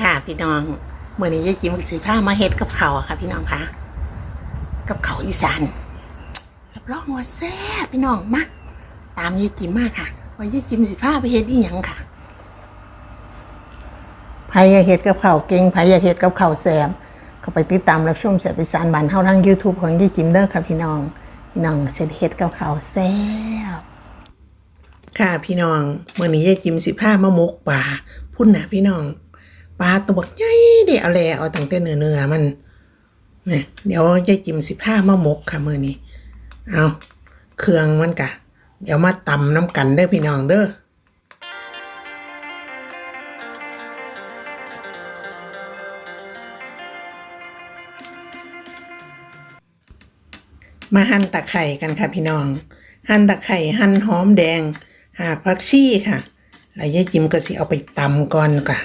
ค่ะ พี่น้องเมื่อนี้ยายจิมสีผ้ามาเฮ็ดกับเขาอะค่ะ พี่น้องคะกับเขาอีสานรับรองว่าแซ่บพี่น้องมาตามยายจิมมาค่ะว่ายายจิมสีผ้าไปเฮ็ดอีหยังค่ะไผอยาเฮ็ดกับเขาเก่งไผอยาเฮ็ดกับเขาแซ่บเข้าไปติดตามรับชมเสียอีสานบ้านเฮาทาง YouTube ของยายจิมเด้อค่ะ พี่น้องพี่น้องเสร็จเฮ็ดกับเขาแซ่บค่ะพี่น้องเมื่อนี้ยายจิมสิผ้ามามกป่าพุ่นนะพี่น้อง ปลาตัวบักใหญ่เดี๋ยวเอาแลเอาตั้งแต่เนื้อเนื้อมันเนี่ยเดี๋ยวยายจิมสิผ้ามามกค่ะมื่อนี้ เอาเครื่องมันกะ เดี๋ยวมาตำน้ำกันเด้อพี่น้องเด้อมาหั่นตะไคร่กันค่ะพี่น้อง หั่นตะไคร่หั่นหอมแดง หากผักชีค่ะ แล้วยายจิมก็สิเอาไปตำก่อนค่ะ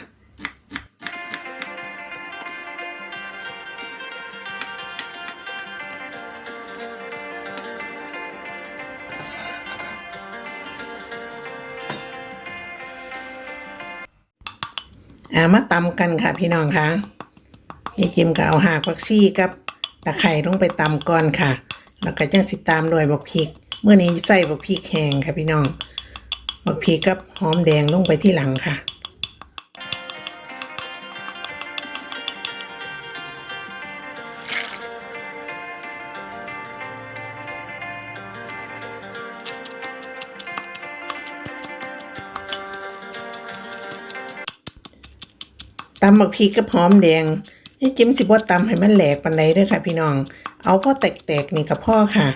อามาตำกันค่ะพี่น้องคะยายจิมก็เอาหากผักซี่กับตะไคร่ลงไปตำก่อนค่ะ แล้วก็จังสิตามด้วยบักพริก เมื่อนี้ใส่บักพริกแห้งค่ะพี่น้องบักพริกกับหอมแดงลงไปที่หลังค่ะ ตำบักพริกกับหอมแดงนี่จิ้มสิบ่ตำให้มันแหลกปานใดเด้อค่ะ พี่น้อง เอาพ่อแตกๆนี่กับพ่อค่ะ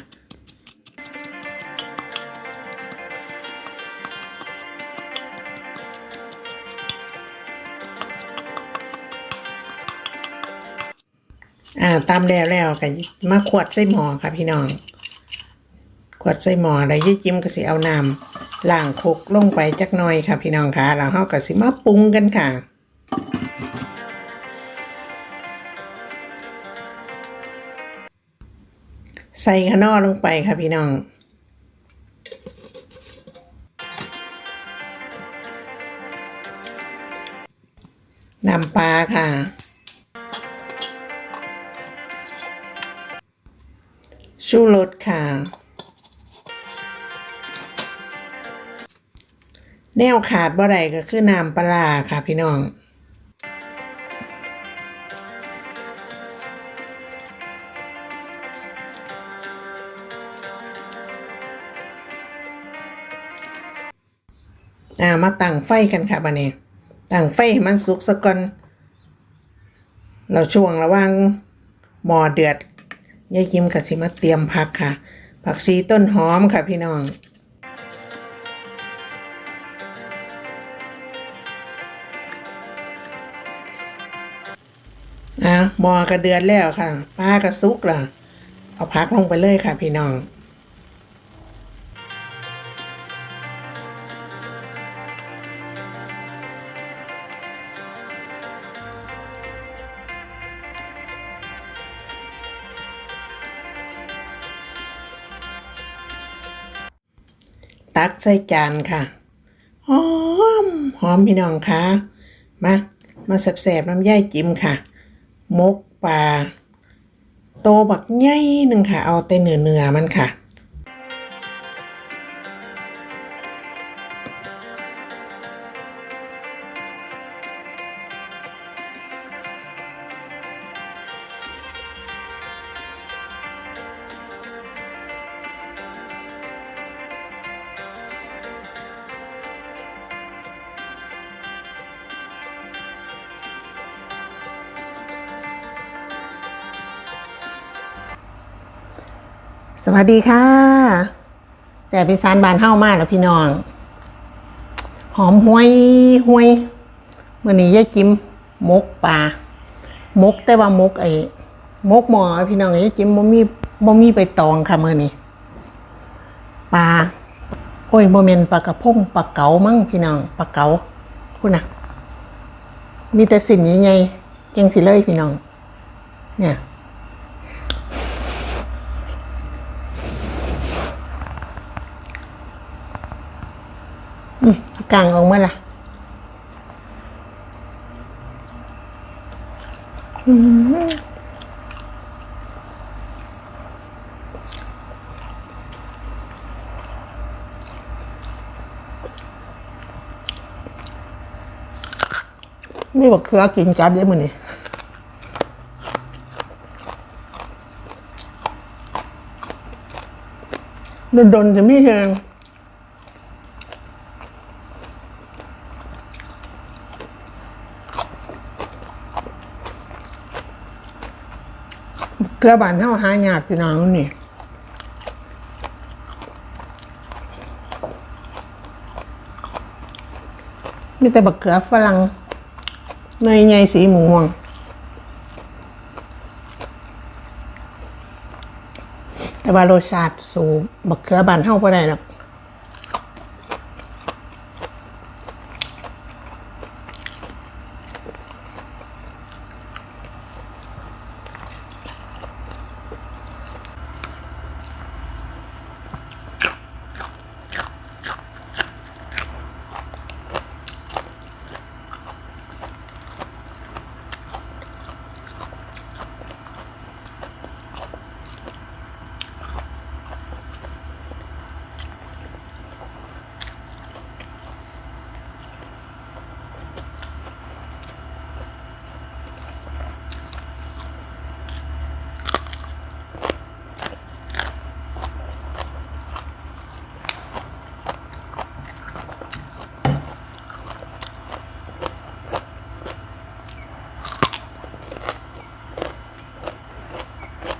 อ่าตำแล้วแล้วกันมาขวดใส่หม้อค่ะพี่น้อง ขวดใส่หม้อแล้วยี่จิ้มก็สิเอาน้ำล้างคุกลงไปจักหน่อยค่ะพี่น้องค่ะแล้วเฮาก็สิมาปรุงกันค่ะ ใส่ขนอลงไปค่ะพี่น้อง น้ำปลาค่ะ ชูรสค่ะ แนวขาดบ่ได้ก็คือน้ำปลาร้าค่ะพี่น้อง อ่ามาตั้งไฟกันค่ะบัดนี้ตั้งไฟมันสุกสะก่อนเราช่วงระว่างหมอเดือดยายกิมกับสิมาเตรียมผักค่ะ ผักชีต้นหอมค่ะพี่น้องอะหมอกระเดือดแล้วค่ะปลากระซุกล่ะ เอาพักลงไปเลยค่ะพี่น้อง ตักใส่จานค่ะหอมหอมพี่น้องค่ะมามาแสบๆน้ำย่ายจิ้มค่ะมกปลาโตบักใหญ่หนึ่งค่ะ เอาแต่เนื้อเนื้อมันค่ะ สวัสดีค่ะ แต่พิซานบานเฮ้ามากแล้วพี่น้อง หอมห้วยห้วยมื่อนี้ยายจิ้มมกปลามกแต่ว่ามกไอ้มกหมอพี่น้องยายจิ้มบ่มีบ่มีไปตองค่ะมื่อนี้ปลาโอ้ยโมเมนปลากระพงปลาเก๋ามั้งพี่น้องปลาเก๋าคุณนะมีแต่สิ่งใหญ่ๆจังสิเลยพี่น้อง เนี่ย อืมเอา กลางออกมาล่ะนี่บอกคือกินกับเยอะมือนี่ดนดนๆจะมีแหง เกลือบานเท่าหายากพี่น้องนี่มีแต่บักเขือฝรั่งเนยใหญ่สีม่วงแต่ว่ารสชาติสูบบักเขือบานเท่าบ่ได้หรอก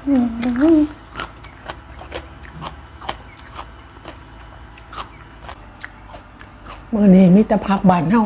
มื่อนี้มิตรพักบานเท่า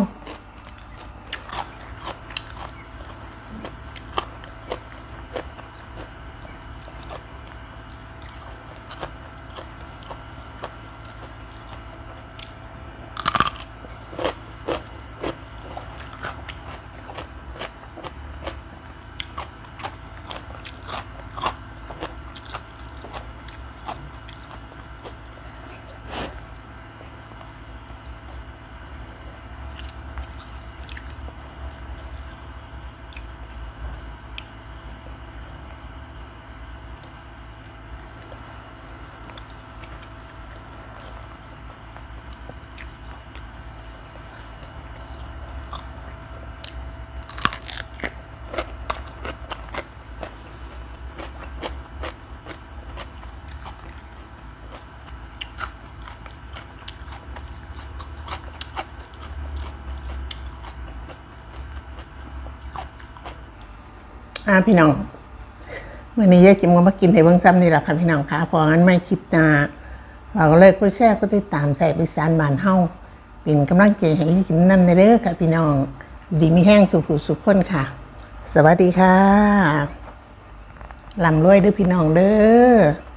ค่ะพี่น้องเมื่อนี้ยายจิมก็มากินในเบื้องซ้ำนี่แหละค่ะพี่น้องค่ะเพองั้นไม่คลิปหนาเราก็เลยก็แชร์ก็ติดตามใส่ไปสานบานเฮาเป็นกำลังใจให้ยายจิมนำในเด้อค่ะพี่น้อง ดีมีแห้งสุขสุขคนค่ะ สวัสดีค่ะลำรวยเด้อพี่น้องเด้อ